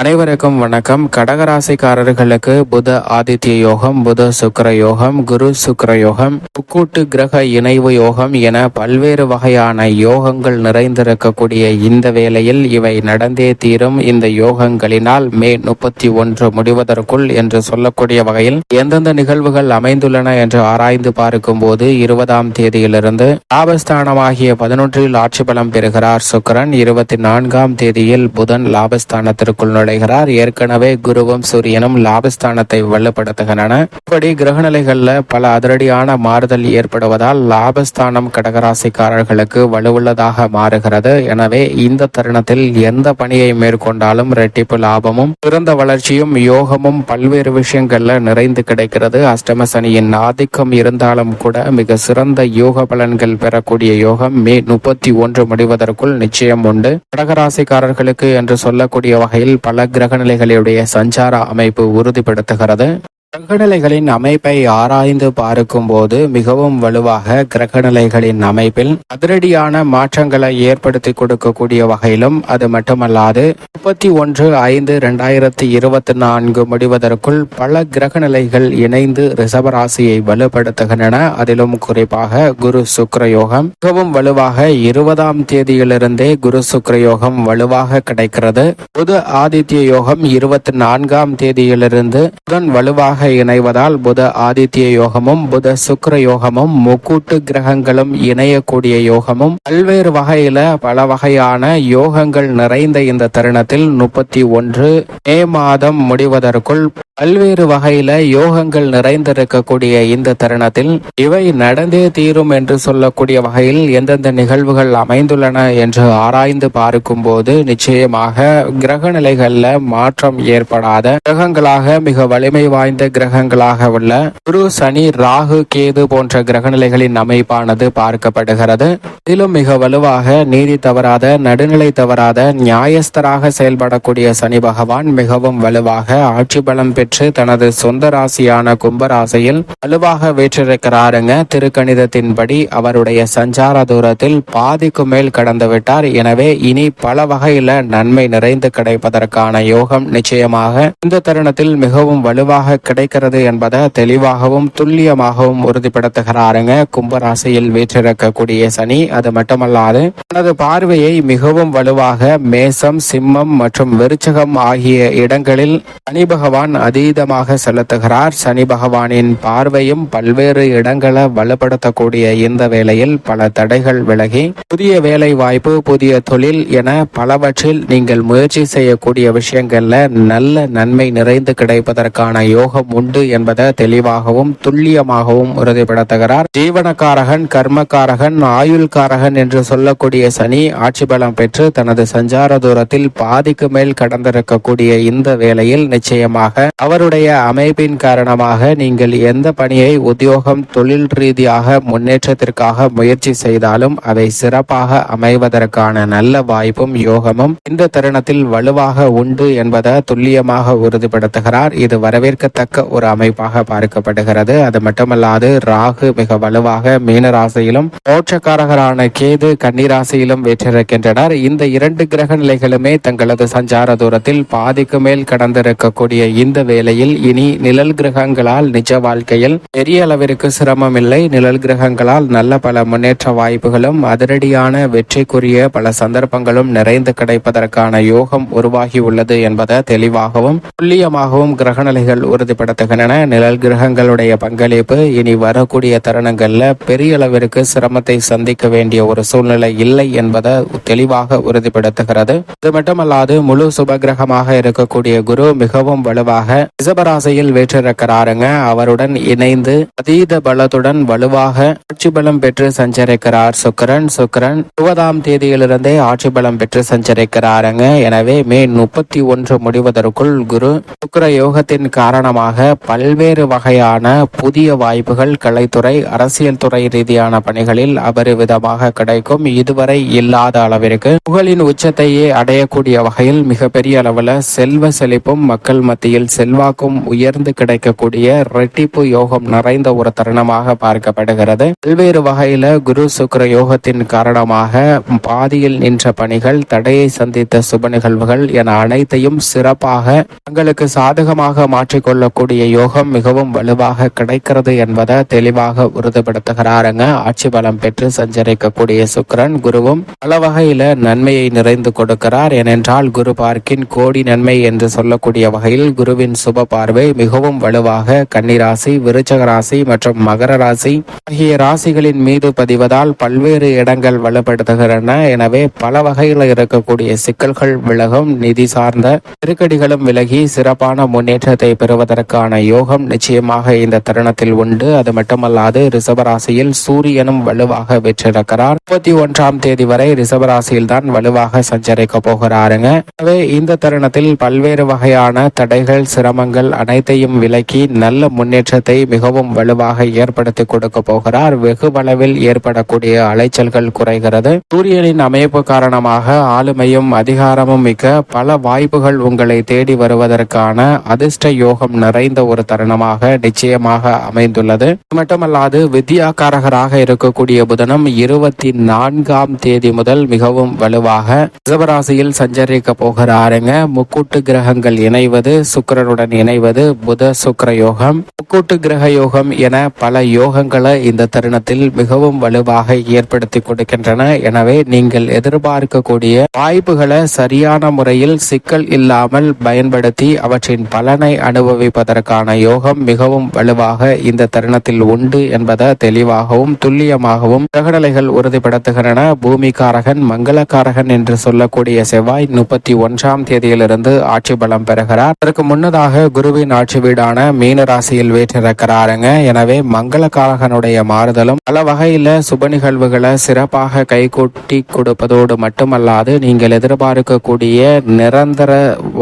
அனைவருக்கும் வணக்கம். கடகராசிக்காரர்களுக்கு புத ஆதித்ய யோகம் புத சுக்கிர யோகம் குரு சுக்கர யோகம் முக்கூட்டு கிரக இணைவு யோகம் என பல்வேறு வகையான யோகங்கள் நிறைந்திருக்கக்கூடிய இந்த வேளையில் இவை நடந்தே தீரும். இந்த யோகங்களினால் மே முப்பத்தி ஒன்று முடிவதற்குள் என்று சொல்லக்கூடிய வகையில் எந்தெந்த நிகழ்வுகள் அமைந்துள்ளன என்று ஆராய்ந்து பார்க்கும் போது இருபதாம் தேதியிலிருந்து லாபஸ்தானமாகிய பதினொன்றில் ஆட்சி பலம் பெறுகிறார் சுக்கரன். இருபத்தி நான்காம் தேதியில் புதன் லாபஸ்தானத்திற்குள் நுழைகிறார். ஏற்கனவே குருவும் சூரியனும் லாபஸ்தானத்தை வலுப்படுத்துகின்றன. இப்படி கிரகநிலைகள்ல பல அதிரடியான மாறுதல் ஏற்படுவதால் லாபஸ்தானம் கடகராசிக்காரர்களுக்கு வலுவுள்ளதாக மாறுகிறது. எனவே இந்த தருணத்தில் எந்த பணியை மேற்கொண்டாலும் ரெட்டிப்பு லாபமும் சிறந்த வளர்ச்சியும் யோகமும் பல்வேறு விஷயங்கள்ல நிறைந்து கிடைக்கிறது. அஷ்டம சனியின் ஆதிக்கம் இருந்தாலும் கூட மிக சிறந்த யோக பலன்கள் பெறக்கூடிய யோகம் மே முப்பத்தி ஒன்று முடிவதற்குள் நிச்சயம் உண்டு. கடகராசிக்காரர்களுக்கு என்று சொல்லக்கூடிய வகையில் பல கிரகநிலைகளுடைய சஞ்சார அமைப்பு உறுதிப்படுத்துகிறது. கிரகநிலைகளின் அமைப்பை ஆராய்ந்து பார்க்கும் போது மிகவும் வலுவாக கிரகநிலைகளின் அமைப்பில் அதிரடியான மாற்றங்களை ஏற்படுத்தி கொடுக்கக்கூடிய வகையிலும் அது மட்டுமல்லாது முப்பத்தி ஒன்று ஐந்து இரண்டாயிரத்தி இருபத்தி நான்கு முடிவதற்குள் பல கிரகநிலைகள் இணைந்து ரிஷபராசியை வலுப்படுத்துகின்றன. அதிலும் குறிப்பாக குரு சுக்ரயோகம் மிகவும் வலுவாக இருபதாம் தேதியிலிருந்தே குரு சுக்ரயோகம் வலுவாக கிடைக்கிறது. புது ஆதித்ய யோகம் இருபத்தி நான்காம் தேதியிலிருந்து புதன் வலுவாக இணைவதால் புத ஆதித்ய யோகமும் புத சுக்கர யோகமும் முக்கூட்டு கிரகங்களும் இணையக்கூடிய யோகமும் பல்வேறு வகையில பல வகையான யோகங்கள் நிறைந்த இந்த தருணத்தில் முப்பத்தி ஒன்று மே மாதம் முடிவதற்குள் பல்வேறு வகையில யோகங்கள் நிறைந்திருக்கக்கூடிய இந்த தருணத்தில் இவை நடந்தே தீரும் என்று சொல்லக்கூடிய வகையில் எந்தெந்த நிகழ்வுகள் அமைந்துள்ளன என்று ஆராய்ந்து பார்க்கும் போது நிச்சயமாக கிரக நிலைகள்ல மாற்றம் ஏற்படாத கிரகங்களாக மிக வலிமை வாய்ந்த கிரகங்களாக உள்ள குரு சனி ராகு கேது போன்ற கிரகநிலைகளின் அமைப்பானது பார்க்கப்படுகிறது. இதிலும் மிக வலுவாக நீதி தவறாத நடுநிலை தவறாத நியாயஸ்தராக செயல்படக்கூடிய சனி பகவான் மிகவும் வலுவாக ஆட்சி பலம் பெற்று தனது சொந்த ராசியான கும்பராசியில் வலுவாக வீற்றிருக்கிறாருங்க. திருக்கணிதத்தின்படி அவருடைய சஞ்சார தூரத்தில் பாதிக்கு மேல் கடந்து விட்டார். எனவே இனி பல வகையில நன்மை நிறைந்து கிடைப்பதற்கான யோகம் நிச்சயமாக இந்த தருணத்தில் மிகவும் வலுவாக கிடைக்கிறது என்பதை தெளிவாகவும் துல்லியமாகவும் உறுதிப்படுத்துகிறாருங்க. கும்பராசியில் வீற்றிருக்கக்கூடிய சனி அது மட்டுமல்லாது தனது பார்வையை மிகவும் வலுவாக மேசம் சிம்மம் மற்றும் விருச்சகம் ஆகிய இடங்களில் சனி பகவான் அதீதமாக செலுத்துகிறார். சனி பகவானின் பார்வையும் பல்வேறு இடங்களை வலுப்படுத்தக்கூடிய இந்த வேளையில் பல தடைகள் விலகி புதிய வேலை வாய்ப்பு புதிய தொழில் என பலவற்றில் நீங்கள் முயற்சி செய்யக்கூடிய விஷயங்கள்ல நல்ல நன்மை நிறைந்து கிடைப்பதற்கான யோகம் உண்டு என்பதை தெளிவாகவும் துல்லியமாகவும் உறுதிப்படுத்துகிறார். ஜீவனக்காரகன் கர்மக்காரகன் ஆயுள்காரகன் என்று சொல்லக்கூடிய சனி ஆட்சி பலம் பெற்று தனது சஞ்சார தூரத்தில் பாதிக்கு மேல் கடந்திருக்கக்கூடிய இந்த வேளையில் நிச்சயமாக அவருடைய அமைப்பின் காரணமாக நீங்கள் எந்த பணியை உத்தியோகம் தொழில் ரீதியாக முன்னேற்றத்திற்காக முயற்சி செய்தாலும் அதை சிறப்பாக அமைவதற்கான நல்ல வாய்ப்பும் யோகமும் இந்த தருணத்தில் வலுவாக உண்டு என்பதை துல்லியமாக உறுதிப்படுத்துகிறார். இது வரவேற்கத்தக்க ஒரு அமைப்பாக பார்க்கப்படுகிறது. அது மட்டுமல்லாது ராகு மிக வலுவாக மீன ராசியிலும் மோட்சக்காரகரான கேது கன்னிராசியிலும் வெற்றிருக்கின்றனர். இந்த இரண்டு கிரக நிலைகளுமே தங்களது சஞ்சார தூரத்தில் பாதிக்கு மேல் கடந்திருக்கக்கூடிய இந்த வேளையில் இனி நிழல் கிரகங்களால் நிஜ வாழ்க்கையில் பெரிய அளவிற்கு சிரமம் இல்லை நிழல் கிரகங்களால் நல்ல பல முன்னேற்ற வாய்ப்புகளும் அதிரடியான வெற்றிக்குரிய பல சந்தர்ப்பங்களும் நிறைந்து கிடைப்பதற்கான யோகம் உருவாகி உள்ளது என்பதை தெளிவாகவும் துல்லியமாகவும் கிரகநிலைகள் உறுதிப்படுத்துகின்றன. நிழல் கிரகங்களுடைய பங்களிப்பு இனி வரக்கூடிய தருணங்கள்ல பெரிய அளவிற்கு சிரமத்தை சந்திக்க வேண்டிய ஒரு சூழ்நிலை இல்லை என்பதை தெளிவாக உறுதிப்படுத்துகிறது. இது மட்டுமல்லாது முழு சுபகிரகமாக இருக்கக்கூடிய குரு மிகவும் வலுவாக ரிசபராசையில் வேற்றிருக்கிறாருங்க. அவருடன் இணைந்து அதீத பலத்துடன் வலுவாக ஆட்சி பலம் பெற்று சஞ்சரிக்கிறார் சுக்கரன். சுக்கரன் இருபதாம் தேதியிலிருந்தே ஆட்சி பலம் பெற்று சஞ்சரிக்கிறாருங்க. எனவே மே முப்பத்தி ஒன்று முடிவதற்குள் குரு சுக்கர யோகத்தின் காரணமாக பல்வேறு வகையான புதிய வாய்ப்புகள் கலைத்துறை அரசியல் துறை ரீதியான பணிகளில் அபரிவிதமாக கிடைக்கும். இதுவரை இல்லாத அளவிற்கு புகழின் உச்சத்தையே அடையக்கூடிய வகையில் மிகப்பெரிய அளவில் செல்வ செழிப்பும் மக்கள் மத்தியில் செல்வ செல்வாக்கும் உயர்ந்து கிடைக்கக்கூடிய ரெட்டிப்பு யோகம் நிறைந்த ஒரு தருணமாக பார்க்கப்படுகிறது. பல்வேறு வகையில குரு சுக்கர யோகத்தின் காரணமாக பாதியில் நின்ற பணிகள் தடையை சந்தித்த சுப நிகழ்வுகள் என அனைத்தையும் சிறப்பாக தங்களுக்கு சாதகமாக மாற்றிக்கொள்ளக்கூடிய யோகம் மிகவும் வலுவாக கிடைக்கிறது என்பதை தெளிவாக உறுதிப்படுத்துகிறாருங்க. ஆட்சி பலம் பெற்று சஞ்சரிக்கக்கூடிய சுக்கரன் குருவும் பல வகையில நன்மையை நிறைந்து கொடுக்கிறார். ஏனென்றால் குரு பார்க்கின் கோடி நன்மை என்று சொல்லக்கூடிய வகையில் குருவின் சுப பார்வை மிகவும் வலுவாக கன்னிராசி விருச்சக ராசி மற்றும் மகர ராசி ஆகிய ராசிகளின் மீது பதிவதால் பல்வேறு இடங்கள் வலுப்படுத்துகின்றன. எனவே பல வகையில் இருக்கக்கூடிய சிக்கல்கள் விலகும் நிதி சார்ந்த நெருக்கடிகளும் விலகி சிறப்பான முன்னேற்றத்தை பெறுவதற்கான யோகம் நிச்சயமாக இந்த தருணத்தில் உண்டு. அது மட்டுமல்லாது ரிசபராசியில் சூரியனும் வலுவாக வெற்றிருக்கிறார் முப்பத்தி ஒன்றாம் தேதி வரை ரிசபராசியில் தான் வலுவாக சஞ்சரிக்க போகிறாருங்க. எனவே இந்த தருணத்தில் பல்வேறு வகையான தடைகள் சிரமங்கள் அனைத்தையும் விலக்கி நல்ல முன்னேற்றத்தை மிகவும் வலுவாக ஏற்படுத்தி கொடுக்க போகிறார். வெகுவளவில் ஏற்படக்கூடிய அலைச்சல்கள் குறைகிறது. சூரியனின் அமைப்பு காரணமாக ஆளுமையும் அதிகாரமும் மிக்க பல வாய்ப்புகள் உங்களை தேடி வருவதற்கான அதிர்ஷ்ட யோகம் நிறைந்த ஒரு தருணமாக நிச்சயமாக அமைந்துள்ளது. மட்டுமல்லாது வித்யாகாரகராக இருக்கக்கூடிய புதனம் இருபத்தி நான்காம் தேதி முதல் மிகவும் வலுவாக ரிஷபராசியில் சஞ்சரிக்க போகிறாருங்க. முக்கூட்டு கிரகங்கள் இணைவது சுக்கரனுடன் இணைவது புத சுக்கர யோகம். முக்கூட்டு கிரக யோகம் என பல யோகங்களை இந்த தருணத்தில் மிகவும் வலுவாக ஏற்படுத்தி கொடுக்கின்றன. எனவே நீங்கள் எதிர்பார்க்கக்கூடிய வாய்ப்புகளை சரியான முறையில் சிக்கல் இல்லாமல் பயன்படுத்தி அவற்றின் பலனை அனுபவிப்பதற்கான யோகம் மிகவும் வலுவாக இந்த தருணத்தில் உண்டு என்பதை தெளிவாகவும் துல்லியமாகவும் கிரகநிலைகள் உறுதிப்படுத்துகின்றன. பூமிகாரகன் மங்களக்காரகன் என்று சொல்லக்கூடிய செவ்வாய் முப்பத்தி ஒன்றாம் தேதியிலிருந்து ஆட்சி பலம் பெறுகிறார். அதற்கு முன்னதாக குருவின் ஆட்சி வீடான மீன ராசியில் வீற்றிருக்கிறாருங்க. எனவே மங்களகாரகனுடைய மாறுதலும் பல வகையில சுப நிகழ்வுகளை சிறப்பாக கைகூட்டி கொடுப்பதோடு மட்டுமல்லாது நீங்கள் எதிர்பார்க்கக்கூடிய நிரந்தர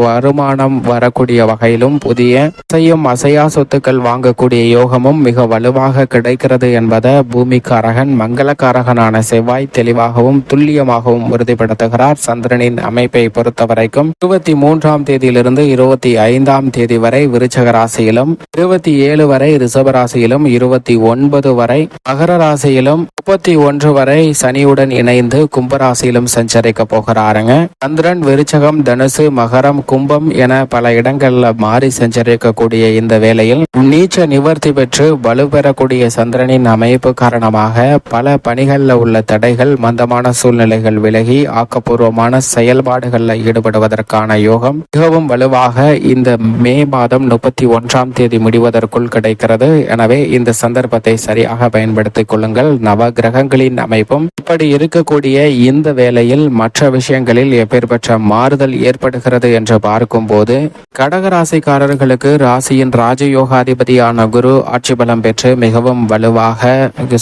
வருமானம் வரக்கூடிய வகையிலும் புதிய அசையும் அசையா சொத்துக்கள் வாங்கக்கூடிய யோகமும் மிக வலுவாக கிடைக்கிறது என்பதை பூமிக்காரகன் மங்களக்காரகனான செவ்வாய் தெளிவாகவும் துல்லியமாகவும் உறுதிப்படுத்துகிறார். சந்திரனின் அமைப்பை பொறுத்த வரைக்கும் இருபத்தி மூன்றாம் தேதியிலிருந்து இருபத்தி ஐந்தாம் தேதி வரை விருச்சக ராசியிலும் இருபத்தி ஏழு வரை ரிஷப ராசியிலும் இருபத்தி ஒன்பது வரை மகர ராசியிலும் முப்பத்தி ஒன்று வரை சனியுடன் இணைந்து கும்பராசியிலும் சஞ்சரிக்க போகிறாருங்க. சந்திரன் விருச்சகம் தனுசு மகரம் கும்பம் என பல இடங்கள்ல மாறி சஞ்சரிக்கக்கூடிய இந்த வேளையில் நீச்ச நிவர்த்தி பெற்று வலுப்பெறக்கூடிய சந்திரனின் அமைப்பு காரணமாக பல பணிகளில் உள்ள தடைகள் மந்தமான சூழ்நிலைகள் விலகி ஆக்கப்பூர்வமான செயல்பாடுகளில் ஈடுபடுவதற்கான யோகம் மிகவும் வலுவாக இந்த மே மாதம் முப்பத்தி ஒன்றாம் தேதி முடிவதற்குள் கிடைக்கிறது. எனவே இந்த சந்தர்ப்பத்தை சரியாக பயன்படுத்திக் கொள்ளுங்கள். நவ கிரகங்களின் அமைப்பும் இப்படி இருக்கக்கூடிய இந்த வேளையில் மற்ற விஷயங்களில் எப்பேற்பட்ட மாறுதல் ஏற்படுகிறது என்று பார்க்கும்போது கடகராசிக்காரர்களுக்கு ராசியின் ராஜயோகாதிபதியான குரு ஆட்சி பலம் பெற்று மிகவும் வலுவாக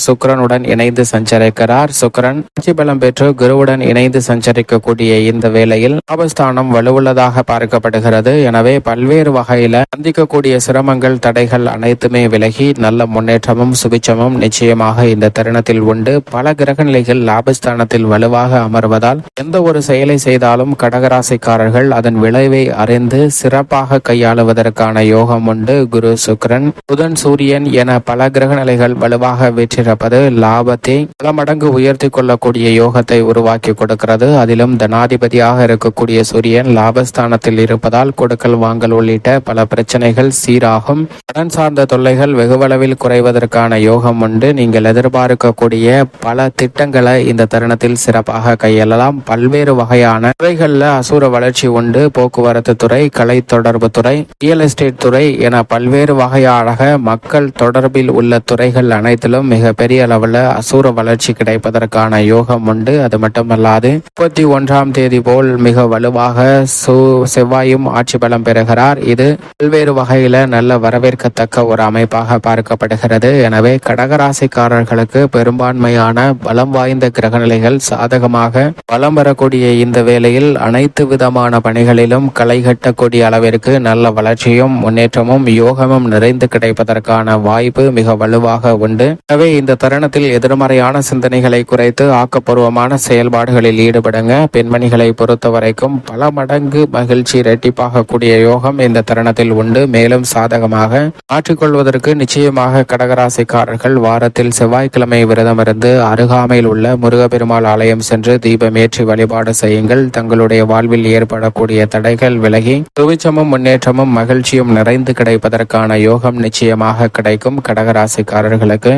சுக்கரனுடன் இணைந்து சஞ்சரிக்கிறார். சுக்கரன் ஆட்சி பலம் பெற்று குருவுடன் இணைந்து சஞ்சரிக்கக்கூடிய இந்த வேளையில் லாபஸ்தானம் வலுவுள்ளதாக பார்க்கப்படுகிறது. எனவே பல்வேறு வகையில சந்திக்கக்கூடிய சிரமங்கள் தடைகள் அனைத்துமே விலகி நல்ல முன்னேற்றமும் சுபிச்சமும் நிச்சயமாக இந்த தருணத்தில் உண்டு. பல கிரக நிலைகள் லாபஸ்தானத்தில் வலுவாக அமர்வதால் எந்த ஒரு செயலை செய்தாலும் கடகராசிக்காரர்கள் அதன் விளைவை அறிந்து சிறப்பாக கையாளுவதற்கான யோகம் உண்டு. குரு சுக்கிரன் புதன் சூரியன் என பல கிரக நிலைகள் வலுவாக வெற்றிருப்பது லாபத்தை பல மடங்கு உயர்த்தி கொள்ளக்கூடிய யோகத்தை உருவாக்கி கொடுக்கிறது. அதிலும் தனாதிபதியாக இருக்கக்கூடிய சூரியன் லாபஸ்தானத்தில் இருப்பதால் கொடுக்கல் வாங்கல் உள்ளிட்ட பல பிரச்சனைகள் சீராகும். கடன் சார்ந்த தொல்லைகள் வெகுவளவில் குறைவதற்கான யோகம் உண்டு. நீங்கள் எதிர்பார்க்கக்கூடிய பல திட்டங்களை இந்த தருணத்தில் சிறப்பாக கையாளலாம். பல்வேறு வகையான துறைகளில் அசுர வளர்ச்சி உண்டு. போக்குவரத்து துறை கலை தொடர்பு துறை ரியல் எஸ்டேட் துறை என பல்வேறு வகையாக மக்கள் தொடர்பில் உள்ள துறைகள் அனைத்திலும் மிக பெரிய அளவில் அசூர வளர்ச்சி கிடைப்பதற்கான யோகம் உண்டு. அது மட்டுமல்லாது முப்பத்தி ஒன்றாம் தேதி போல் மிக வலுவாக செவ்வாயும் ஆட்சி பலம் பெறுகிறார். இது பல்வேறு வகையில நல்ல வரவேற்கத்தக்க ஒரு அமைப்பாக பார்க்கப்படுகிறது. எனவே கடகராசிக்காரர்களுக்கு பெரும்பான்மையான பலம் வாய்ந்த கிரகநிலைகள் சாதகமாக பலம் வரக்கூடிய இந்த வேளையில் அனைத்து விதமான பணிகளிலும் களை கட்டக்கூடிய அளவிற்கு நல்ல வளர்ச்சியும் முன்னேற்றமும் யோகமும் நிறைந்து கிடைப்பதற்கான வாய்ப்பு மிக வலுவாக உண்டு. எனவே இந்த தருணத்தில் எதிர்மறையான சிந்தனைகளை குறைத்து ஆக்கப்பூர்வமான செயல்பாடுகளில் ஈடுபடுங்க. பெண்மணிகளை பொறுத்தவரைக்கும் பல மடங்கு மகிழ்ச்சி இரட்டிப்பாக கூடிய யோகம் இந்த தருணத்தில் உண்டு. மேலும் சாதகமாக மாற்றிக்கொள்வதற்கு நிச்சயமாக கடகராசிக்காரர்கள் வாரத்தில் செவ்வாய்க்கிழமை விரதம் இருந்து அருகாமையில் உள்ள முருகப்பெருமாள் ஆலயம் சென்று தீபமேற்றி வழிபாடு செய்யுங்கள். தங்களுடைய வாழ்வில் ஏற்படக்கூடிய தடைகள் விலகி துவிச்சமும் முன்னேற்றமும் மகிழ்ச்சியும் நிறைந்து கிடைப்பதற்கான யோகம் நிச்சயமாக கிடைக்கும். கடகராசிக்காரர்களுக்கு